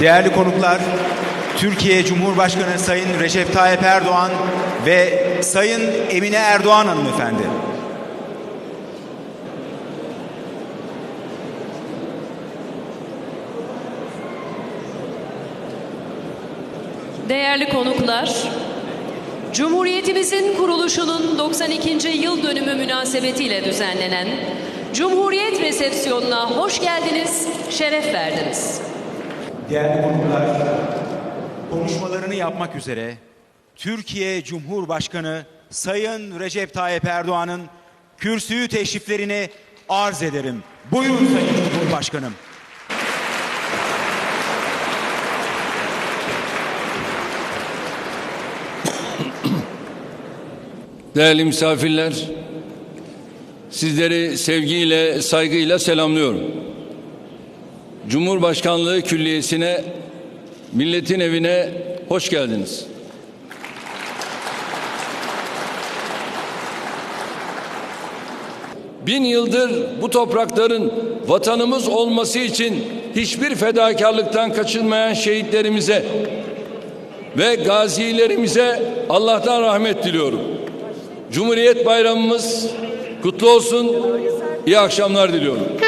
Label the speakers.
Speaker 1: Değerli konuklar, Türkiye Cumhurbaşkanı Sayın Recep Tayyip Erdoğan ve Sayın Emine Erdoğan hanımefendi.
Speaker 2: Değerli konuklar, Cumhuriyetimizin kuruluşunun 92. yıl dönümü münasebetiyle düzenlenen Cumhuriyet resepsiyonuna hoş geldiniz, şeref verdiniz.
Speaker 1: Değerli konuklar, konuşmalarını yapmak üzere Türkiye Cumhurbaşkanı Sayın Recep Tayyip Erdoğan'ın kürsüyü teşriflerini arz ederim. Buyurun Sayın Cumhurbaşkanım.
Speaker 3: Değerli misafirler, sizleri sevgiyle, saygıyla selamlıyorum. Cumhurbaşkanlığı Külliyesi'ne, milletin evine hoş geldiniz. Bin yıldır bu toprakların vatanımız olması için hiçbir fedakarlıktan kaçınmayan şehitlerimize ve gazilerimize Allah'tan rahmet diliyorum. Cumhuriyet Bayramımız kutlu olsun. İyi akşamlar diliyorum.